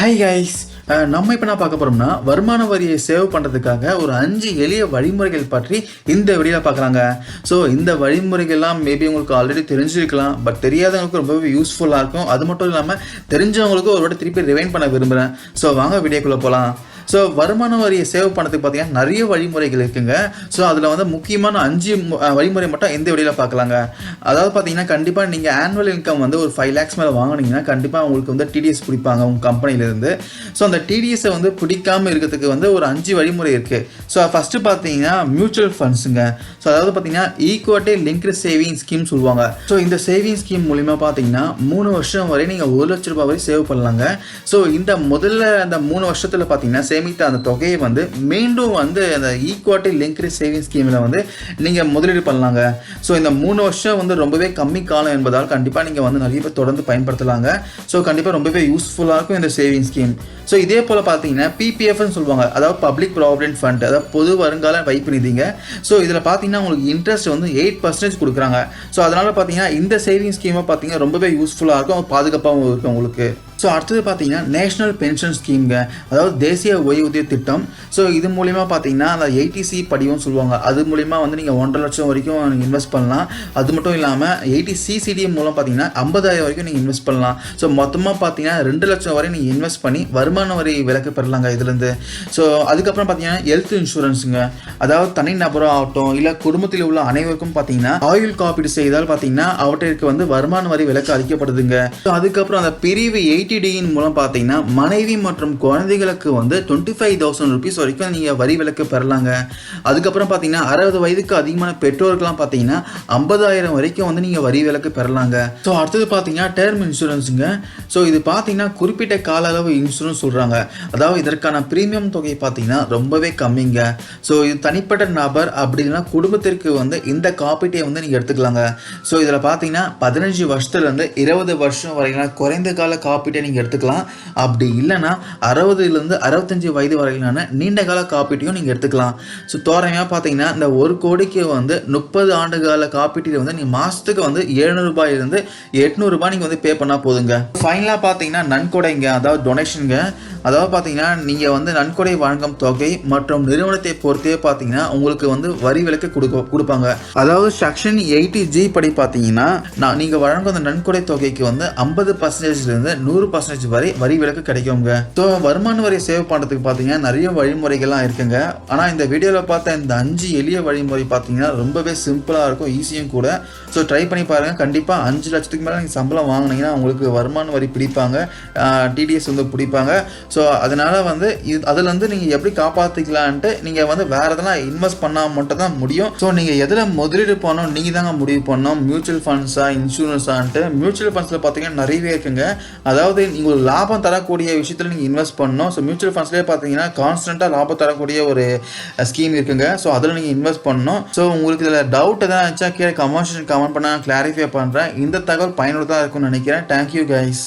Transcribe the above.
Hi guys நம்ம இப்போ நான் பார்க்க போகிறோம்னா வருமான வரியை சேவ் பண்ணுறதுக்காக ஒரு அஞ்சு எளிய வழிமுறைகள் பற்றி இந்த வீடியோவில் பார்க்குறாங்க. ஸோ இந்த வழிமுறைகள்லாம் மேபி உங்களுக்கு ஆல்ரெடி தெரிஞ்சிருக்கலாம் பட் தெரியாதவங்களுக்கு ரொம்பவே யூஸ்ஃபுல்லாக இருக்கும். அது மட்டும் இல்லாமல் தெரிஞ்சவங்களுக்கு ஒரு வாட்டி திருப்பி ரிவைன் பண்ண விரும்புகிறேன் ஸோ வாங்க வீடியோக்குள்ளே போகலாம் ஸோ வருமான வரியை சேவ் பண்ணதுக்கு பார்த்தீங்கன்னா நிறைய வழிமுறைகள் இருக்குங்க. ஸோ அதில் வந்து முக்கியமான அஞ்சு வழிமுறை மட்டும் எந்த வழியில் பார்க்கலாங்க அதாவது பார்த்தீங்கன்னா கண்டிப்பாக நீங்கள் ஆனுவல் இன்கம் வந்து ஒரு ஃபைவ் லேக்ஸ் மேலே வாங்குனீங்கன்னா கண்டிப்பாக உங்களுக்கு வந்து டிடிஎஸ் பிடிப்பாங்க உங்கள் கம்பெனிலேருந்து ஸோ அந்த டிடிஎஸை வந்து பிடிக்காமல் இருக்கிறதுக்கு வந்து ஒரு அஞ்சு வழிமுறை இருக்குது ஸோ ஃபஸ்ட்டு பார்த்தீங்கன்னா மியூச்சுவல் ஃபண்ட்ஸுங்க ஸோ அதாவது பார்த்தீங்கன்னா ஈக்குவட்டே லிங்க்டு சேவிங் ஸ்கீம் சொல்லுவாங்க. ஸோ இந்த சேவிங் ஸ்கீம் மூலிமா பார்த்தீங்கன்னா மூணு வருஷம் வரை நீங்கள் ஒரு லட்ச ரூபாய் வரை சேவ் பண்ணலாங்க. ஸோ இந்த முதல்ல அந்த மூணு வருஷத்தில் பார்த்தீங்கன்னா சேமித்த அந்த தொகையை வந்து மீண்டும் வந்து அந்த ஈக்குவாட்டி லிங்க்டு சேவிங் ஸ்கீமில் வந்து நீங்கள் முதலீடு பண்ணலாங்க. ஸோ இந்த மூணு வருஷம் வந்து ரொம்பவே கம்மி காலம் என்பதால் கண்டிப்பாக நீங்கள் வந்து நிறைய பேர் தொடர்ந்து பயன்படுத்தலாங்க. ஸோ கண்டிப்பாக ரொம்பவே யூஸ்ஃபுல்லாக இருக்கும் இந்த சேவிங் ஸ்கீம் ஸோ இதே போல் பார்த்தீங்கன்னா பிபிஎஃப்னு சொல்லுவாங்க. அதாவது பப்ளிக் ப்ராவிடென்ட் ஃபண்ட் அதாவது பொது வருங்கால வைப்பு நிதிங்க. ஸோ இதில் பார்த்தீங்கன்னா உங்களுக்கு இன்ட்ரெஸ்ட் வந்து எயிட் பர்சன்டேஜ் கொடுக்குறாங்க. ஸோ அதனால் பார்த்தீங்கன்னா இந்த சேவிங் ஸ்கீமை பார்த்தீங்கன்னா ரொம்பவே யூஸ்ஃபுல்லாக இருக்கும். பாதுகாப்பாகவும் இருக்கும் உங்களுக்கு. ஸோ அடுத்தது பார்த்தீங்கன்னா நேஷனல் பென்ஷன் ஸ்கீம்ங்க அதாவது தேசிய ஓய்வூதிய திட்டம். ஸோ இது மூலிமா பார்த்தீங்கன்னா அந்த எயிட்டிசி படிவம் சொல்லுவாங்க. அது மூலிமா வந்து நீங்கள் ஒன்றரை லட்சம் வரைக்கும் நீங்கள் இன்வெஸ்ட் பண்ணலாம். அது மட்டும் இல்லாமல் எயிட்டி சிசிடி மூலம் பார்த்தீங்கன்னா ஐம்பதாயிரம் வரைக்கும் நீங்கள் இன்வெஸ்ட் பண்ணலாம். ஸோ மொத்தமாக பார்த்தீங்கன்னா ரெண்டு லட்சம் வரை நீங்கள் இன்வெஸ்ட் பண்ணி வருமான வரி விலக்கு பெறலாங்க இதுலேருந்து. ஸோ அதுக்கப்புறம் பார்த்தீங்கன்னா ஹெல்த் இன்சூரன்ஸுங்க அதாவது தனி நபரோ ஆகட்டும் இல்லை குடும்பத்தில் உள்ள அனைவருக்கும் பார்த்தீங்கன்னா ஆயுள் காப்பீடு செய்தால் பார்த்தீங்கன்னா அவற்றிற்கு வந்து வருமான வரி விலக்கு அளிக்கப்படுதுங்க. ஸோ அதுக்கப்புறம் அந்த பிரிவு எயிட் டிடியின் மூலம் பார்த்தீங்கன்னா மனைவி மற்றும் குழந்தைகளுக்கு வந்து டுவெண்ட்டி ஃபைவ் தௌசண்ட் ருபீஸ் வரைக்கும் நீங்கள் வரி விலக்கு பெறலாங்க. அதுக்கப்புறம் பார்த்தீங்கன்னா அறுபது வயதுக்கு அதிகமான பெற்றோர்கள்லாம் பார்த்தீங்கன்னா ஐம்பதாயிரம் வரைக்கும் வந்து நீங்கள் வரி விலக்கு பெறலாங்க. ஸோ அடுத்தது பார்த்தீங்கன்னா டேர்ம் இன்சூரன்ஸுங்க ஸோ இது பார்த்தீங்கன்னா குறிப்பிட்ட கால அளவு இன்சூரன்ஸ் சொல்கிறாங்க அதாவது இதற்கான ப்ரீமியம் தொகை பார்த்தீங்கன்னா ரொம்பவே கம்மிங்க. ஸோ இது தனிப்பட்ட நபர் அப்படி இல்லைன்னா குடும்பத்திற்கு வந்து இந்த காப்பீட்டை வந்து நீங்கள் எடுத்துக்கலாங்க. ஸோ இதில் பார்த்தீங்கன்னா பதினஞ்சு வருஷத்துலேருந்து இருபது வருஷம் வரைக்கும் குறைந்த கால காப்பீட்டை நீங்கள் எடுத்துக்கலாம். அப்படி இல்லைன்னா அறுபதுலேருந்து அறுபத்தஞ்சு வயது வரையிலான நீண்ட கால காப்பீட்டையும் நீங்கள் எடுத்துக்கலாம். ஸோ தோராயமாக பார்த்தீங்கன்னா இந்த ஒரு கோடிக்கு வந்து முப்பது ஆண்டு கால காப்பீட்டில் வந்து நீங்கள் மாதத்துக்கு வந்து எழுநூறுபாயிலிருந்து எட்நூறுபா நீங்கள் வந்து பே பண்ணால் போதுங்க. ஃபைனலாக பார்த்தீங்கன்னா நன்கொடைங்க அதாவது டொனேஷனுங்க அதாவது பார்த்தீங்கன்னா நீங்கள் வந்து நன்கொடை வழங்கும் தொகை மற்றும் நிறுவனத்தை பொறுத்தே பார்த்தீங்கன்னா உங்களுக்கு வந்து வரி விலக்கு கொடுக்க கொடுப்பாங்க. அதாவது செக்ஷன் எயிட்டி ஜி படி பார்த்தீங்கன்னா நான் நீங்கள் வழங்கும் அந்த நன்கொடை தொகைக்கு வந்து ஐம்பது பர்சன்டேஜ்லேருந்து நூறு பர்சன்டேஜ் வரை வரி விலக்கு கிடைக்குங்க ஸோ வருமான வரி சேவ் பண்ணுறதுக்கு பார்த்தீங்கன்னா நிறைய வழிமுறைகள்லாம் இருக்குங்க. ஆனால் இந்த வீடியோவில் பார்த்த இந்த அஞ்சு எளிய வழிமுறை பார்த்தீங்கன்னா ரொம்பவே சிம்பிளாக இருக்கும் ஈஸியும் கூட. ஸோ ட்ரை பண்ணி பாருங்கள் கண்டிப்பாக அஞ்சு லட்சத்துக்கு மேலே நீங்கள் சம்பளம் வாங்குனீங்கன்னா உங்களுக்கு வருமான வரி பிடிப்பாங்க. டிடிஎஸ் வந்து பிடிப்பாங்க. ஸோ அதனால் வந்து இது அதுலேருந்து நீங்கள் எப்படி காப்பாற்றிக்கலான்ட்டு நீங்கள் வந்து வேறு எதெல்லாம் இன்வெஸ்ட் பண்ணால் மட்டும் தான் முடியும். ஸோ நீங்கள் எதில் முதலீடு பண்ணணும் நீங்கள் தாங்க முடிவு பண்ணணும். மியூச்சுவல் ஃபண்ட்ஸா இன்சூரன்ஸான்ட்டு மியூச்சுவல் ஃபண்ட்ஸில் பார்த்தீங்கன்னா நிறையவே இருக்குங்க. அதாவது நீங்கள் ஒரு லாபம் தரக்கூடிய விஷயத்தில் நீங்கள் இன்வெஸ்ட் பண்ணணும். ஸோ மியூச்சுவல் ஃபண்ட்ஸ்லேயே பார்த்தீங்கன்னா கான்ஸ்டண்ட்டாக லாபம் தரக்கூடிய ஒரு ஸ்கீம் இருக்குங்க. ஸோ அதில் நீங்கள் இன்வெஸ்ட் பண்ணணும். ஸோ உங்களுக்கு இதில் டவுட் எதாவது இருந்துச்சா கீழே கமர்ஷியல் கமெண்ட் பண்ண கிளாரிஃபை பண்ணுறேன் இந்த தகவல் பயனுள்ளதாக இருக்கும்னு நினைக்கிறேன். Thank you guys